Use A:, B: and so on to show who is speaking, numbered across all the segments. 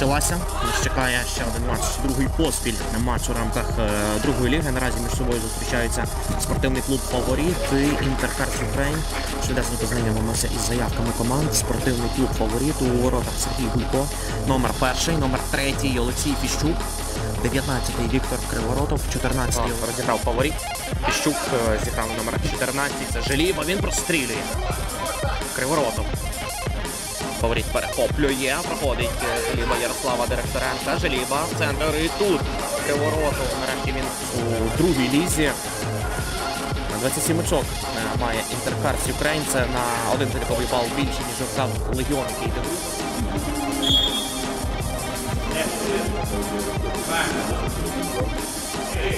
A: Розпочалася. Нас чекає ще один матч, другий поспіль матч у рамках е, другої ліги. Наразі між собою зустрічаються спортивний клуб Фаворіт і Інтеркарс Україн. Швидесенько познайомимося із заявками команд. Спортивний клуб Фаворіт у воротах Сергій Гулько, номер перший, номер третій Олексій Фіщук. 19-й Віктор Криворотов, 14-й розіграв фаворит. Піщук е, зіграв номер 14. Це Желіба. Він прострілює. Криворотов. Фаворит перехоплює, проходить е, Желіба Ярослава Директоренка. Желіба в центр і тут Криворотов. Нарешті він у другій лізі. На 27 очок е, має Інтеркарс Юкрейн. Це на один заліковий бал більше, ніж вказав Легіон, який йде.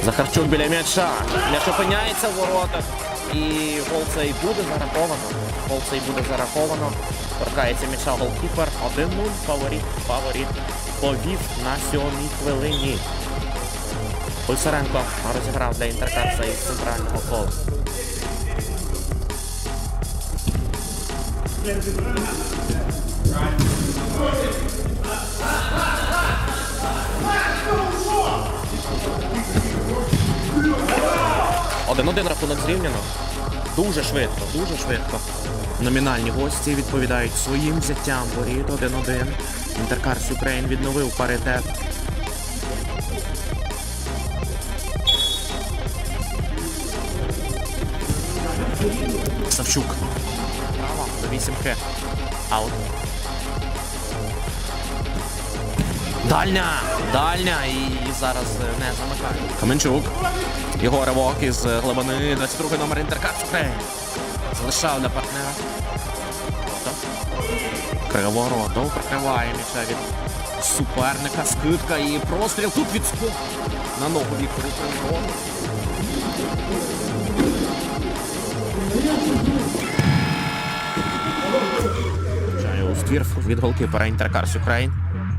A: Захарчук біля м'яча. М'яч опиняється в воротах. І гол цей буде зараховано. Гол цей буде зараховано. Торкається м'яча голкіпер. 1-0. Фаворит. Фаворит повів на сьомій хвилині. Пульсаренко розіграв для Інтеркарса із центрального кола. Один-один рахунок зрівняно. Дуже швидко, дуже швидко. Номінальні гості відповідають своїм взяттям воріт 1-1. Інтеркарс Україн відновив паритет. Савчук. Право до вісімки. Аут. Дальня! Дальня! І зараз е, не замикає. Каменчук. Його ривок із глибини 22 номер Інтеркарс Україн. Залишав для партнера. Криворотов прикриває м'яча від суперника. Скидка і простріл. Тут відскок. На ногу Віктору Криворотов. Влучає у ствір від голкіпера Інтеркарс Україн.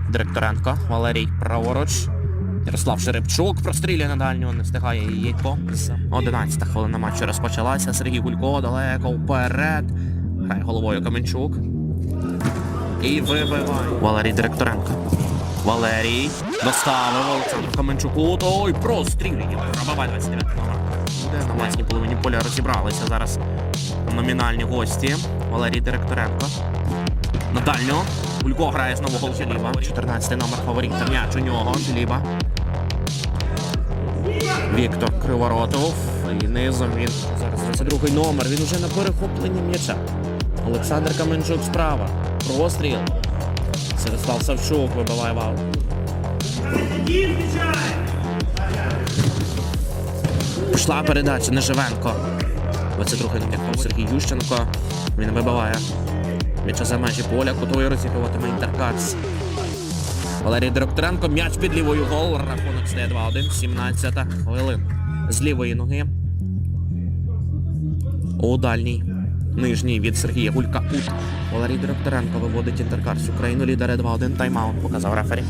A: Директоренко Валерій праворуч. Ярослав Жеребчук прострілює на дальню, не встигає її по. 11 хвилина матчу розпочалася. Сергій Гулько далеко вперед. Грає головою Каменчук. І вибиває. Валерій Директоренко. Валерій доставив Олександру Каменчуку. Ой, прострілює. Пробиває 29 номер. На власній половині поля розібралися зараз номінальні гості. Валерій Директоренко. На дальню. Гулько грає знову гол Желіба. 14 номер фаворита. М'яч у нього. Желіба. Віктор Криворотов. І низом він зараз 22 номер. Він уже на перехопленні м'яча. Олександр Каменчук справа. Простріл. Святослав Савчук вибиває вал. Пішла передача Неживенко. 22 номер Сергій Ющенко. Він вибиває. М'яча за межі поля, кутою розігруватиме Інтеркарс. Валерій Директоренко, м'яч під лівою гол. Рахунок стає 2-1, 17 хвилин. З лівої ноги. У дальній. Нижній від Сергія Гулька. Валерій Директоренко виводить Інтеркарс Україну. Лідери 2-1. Тайм-аут показав рефері.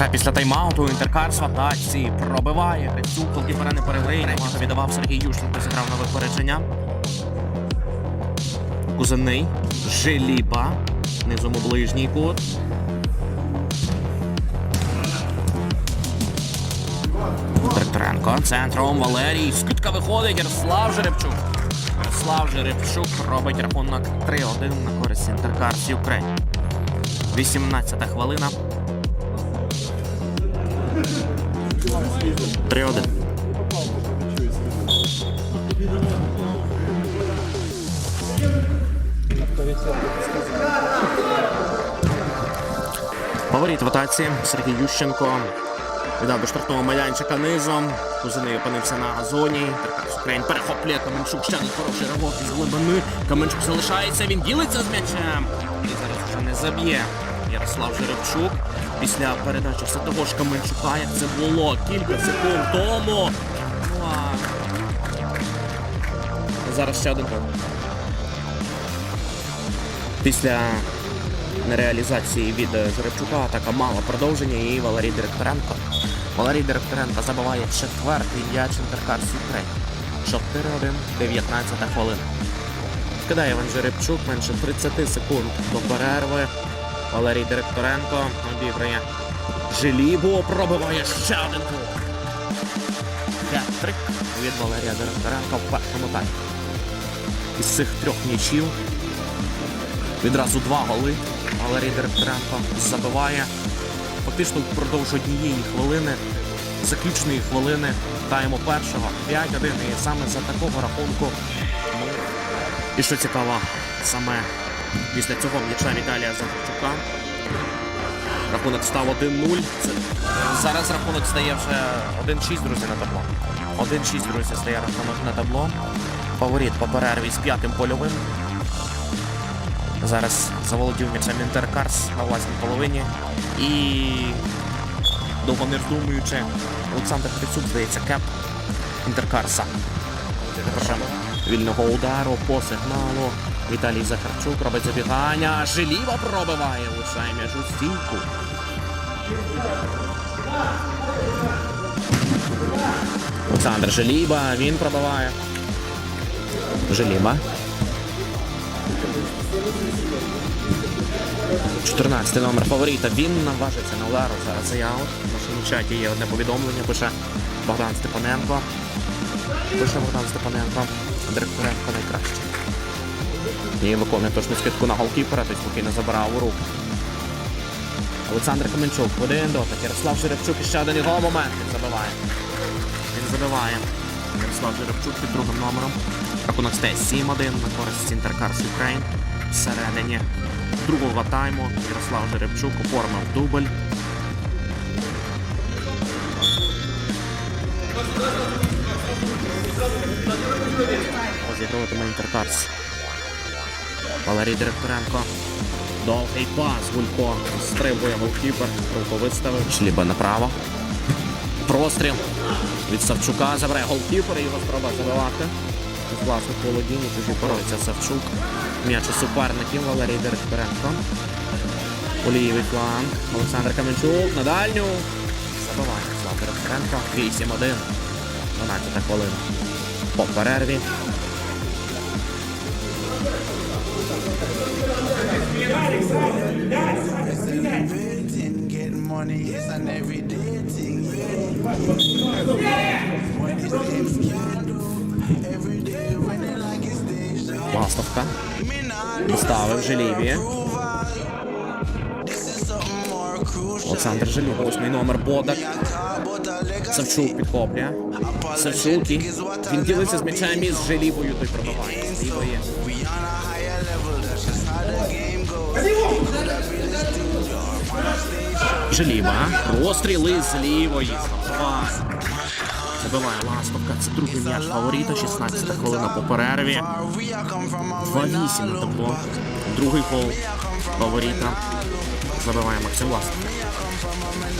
A: Гра після тайм-ауту. Інтеркарс в атаці пробиває. Грицюк, голкіпера не переграє. Немає віддавав Сергій Ющенко, зіграв на випередження. Кузенний. Желіба. Низом у ближній кут. Директоренко. Центром Валерій. Скидка виходить. Ярослав Жеребчук. Ярослав Жеребчук робить рахунок 3-1 на користь Інтеркарс Україн. 18 хвилина. 3-1. Фаворит в атаці Сергій Ющенко. Віддав до штрафного майданчика низом. Кузиний опинився на газоні. Теркас Україн перехоплює Каменчук. Ще один хороший ривок із глибини. Каменчук залишається, він ділиться з м'ячем. І зараз вже не заб'є. Ярослав Жеребчук. Після передачі все того ж Каменчука, як це було кілька секунд тому. Ну. Зараз ще один гол. Після нереалізації від е, Жеребчука атака мала продовження і Валерій Директоренко Валерій Директоренко забиває четвертий м'яч Інтеркарс Юкрейн. 4-1, 19 хвилина. Кидає Іван Жеребчук, менше 30 секунд до перерви. Валерій Директоренко обіграє Желібо, пробиває ще один гол. Хет-трик від Валерія Директоренка в першому таймі. Із цих трьох м'ячів відразу два голи. Валерій Директоренко забиває. Фактично впродовж однієї хвилини, заключної хвилини тайму першого 5-1. І саме за такого рахунку. І що цікаво, саме після цього м'яча Віталія Захарчука рахунок став 1-0. Це... Зараз рахунок стає вже 1-6, друзі, на табло. 1-6, друзі, стає рахунок на табло. Фаворит по перерві з п'ятим польовим. Зараз заволодів м'ячем Інтеркарс на власній половині. І довго не роздумуючи, Олександр Грицюк, здається, кеп Інтеркарса. Вільного удару по сигналу. Віталій Захарчук робить забігання. Желіва пробиває лишає м'яч у стійку. Олександр Желіба, він пробиває. Желіба. 14 номер фаворита. Він наважиться на удару. Зараз заяву. В нашому чаті є одне повідомлення. Пише Богдан Степаненко. Пише Богдан Степаненко. Директоренко найкраще. І виконує точну скидку на голкіпера, той спокійно забирав у руку. Олександр Каменчук, один дотик. Ярослав Жеребчук і ще один його момент. Він забиває. Він забиває. Ярослав Жеребчук під другим номером. Рахунок стає 7-1 на користь Інтеркарс Україн. Всередині другого тайму Ярослав Жеребчук оформив дубль. Розігруватиме Інтеркарс. Валерій Директоренко. Довгий пас. Гулько стрибує голкіпер. Руку виставив. Шліба направо. Простріл. Від Савчука забирає голкіпер і його спроба забивати. З власних володінь чужі бореться Савчук. М'яч у суперників Валерій Директоренко. Олієвий фланг. Олександр Каменчук на дальню. Забиває Слав Директоренко. 8-1. 12 хвилина. По перерві.
B: Money is an everyday thing.
A: Доставив. Олександр Желів. Восьмий номер Бодак. Савчук підхоплює. Савчук. Він ділиться з м'ячами з Желівою. Той пробиває. Лівої. Желіва. Розстріли з лівої. Забиває. Ластовка. Це другий м'яч фаворита. 16 хвилина по перерві.
B: Where we are come from, and we
A: 2-8 на табло. Другий гол фаворита. Забиває Максим Ластовка.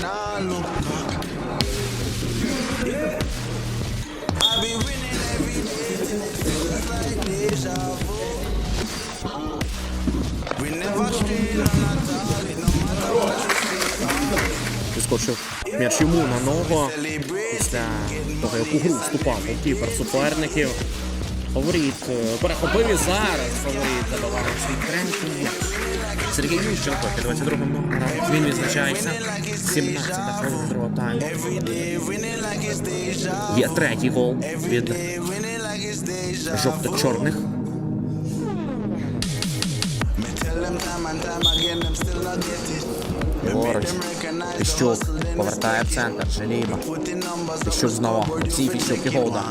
B: not look back. I winning every day feels like deja vu.
A: Підскочив м'яч йому на ногу. Після того, як у гру вступав голкіпер суперників. Фаворит е, перехопив і зараз фаворит забиває свій третій. Сергій Ющенко під 22 номером. Він відзначається 17 хвилин другого тайму. Є третій гол від жовто-чорних. Ліворуч. Піщук повертає в центр. Желіба. Піщук знову. Олексій Піщук Голда.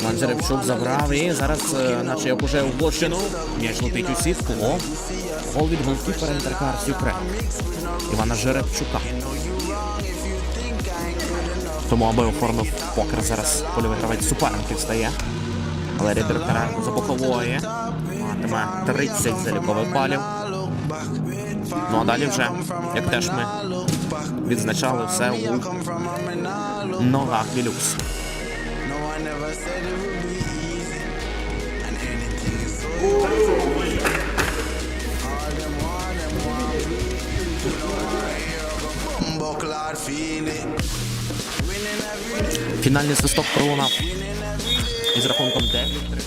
A: Іван Жеребчук забрав і зараз, е, наче як уже в площину, м'яч летить у сітку. О, гол від голкіпера Інтеркарс Юкрейн. Івана Жеребчука. Тому аби оформив покер зараз польовий гравець суперників стає. Валерій Директоренко за бокової. Матиме 30 залікових балів. Ну а далі вже, як теж ми відзначали все у ногах
B: it.
A: Фінальний свисток пролунав із рахунком 9.